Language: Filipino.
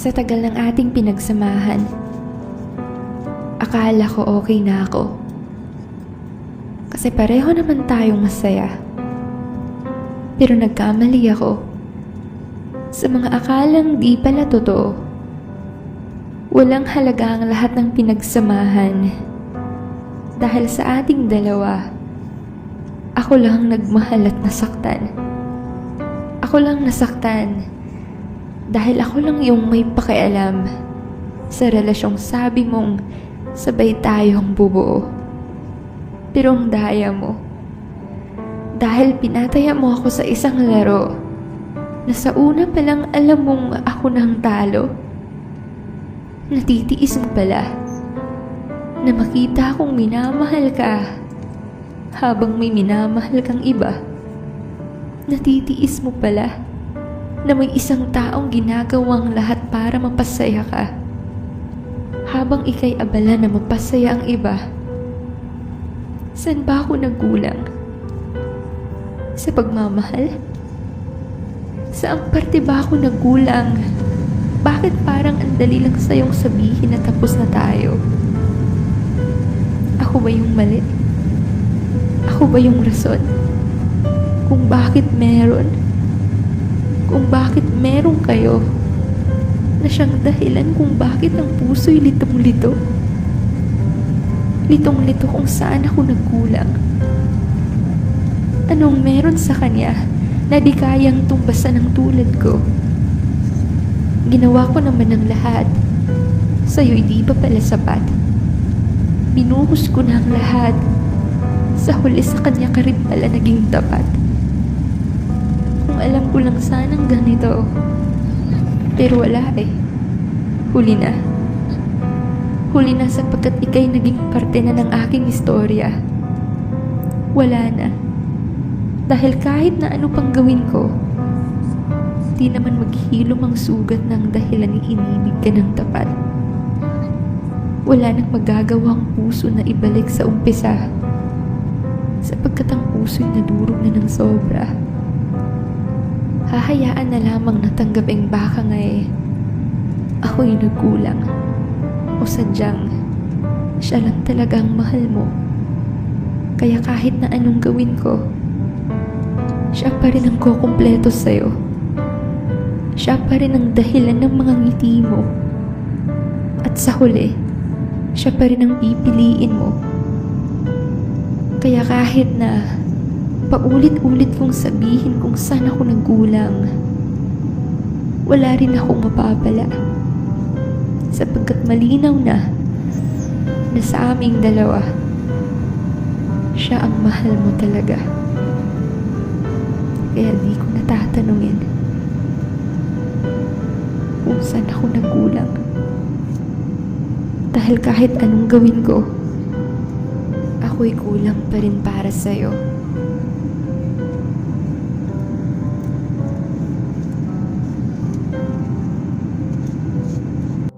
Sa tagal ng ating pinagsamahan, akala ko okay na ako. Kasi pareho naman tayong masaya. Pero nagkamali ako sa mga akalang di pala totoo. Walang halaga ang lahat ng pinagsamahan dahil sa ating dalawa, ako lang nagmahal at nasaktan. Ako lang nasaktan dahil ako lang yung may pakialam sa relasyong sabi mong sabay tayong bubuo. Pero ang daya mo, dahil pinataya mo ako sa isang laro na sa una pa lang alam mong ako nang talo, natitiis mo pala na makita kong minamahal ka habang may minamahal kang iba. Natitiis mo pala na may isang taong ginagawang lahat para mapasaya ka habang ikay abala na mapasaya ang iba. Saan ba ako nagkulang? Sa pagmamahal? Saan parte ba ako nagkulang? Bakit parang ang dali lang sa'yong sabihin na tapos na tayo? Ako ba yung mali? Ako ba yung rason? Kung bakit meron? Kung bakit meron kayo? Na siyang dahilan kung bakit ang puso'y litong-lito? Litong-lito kung saan ako nagkulang. Anong meron sa kanya na di kayang tumbasan ng tulad ko? Ginawa ko naman ng lahat. Sa'yo'y di pa pala sapat. Binuhos ko na ang lahat. Sa huli sa kanya ka rin pala naging tapat. Alam ko lang sanang ganito. Pero wala eh. Huli na. Huli na sapagkat ikay naging parte na ng aking istorya. Wala na. Dahil kahit na ano pang gawin ko, di naman maghilom ang sugat ng dahilan ni inibig ka ng tapat. Wala nang magagawang puso na ibalik sa umpisa sapagkat ang puso'y nadurog na ng sobra. Hahayaan na lamang natanggaping baka nga eh. Ako'y nagkulang. O sadyang, siya lang talagang mahal mo. Kaya kahit na anong gawin ko, siya pa rin ang kukumpleto sa'yo. Siya pa rin ang dahilan ng mga ngiti mo. At sa huli, siya pa rin ang pipiliin mo. Kaya kahit na paulit-ulit kong sabihin kung saan ako nagkulang, wala rin akong mapapala. Sapagkat malinaw na na sa aming dalawa, siya ang mahal mo talaga. Kaya di ko natatanungin kung saan ako nagkulang. Dahil kahit anong gawin ko, ako'y kulang pa rin para sa'yo.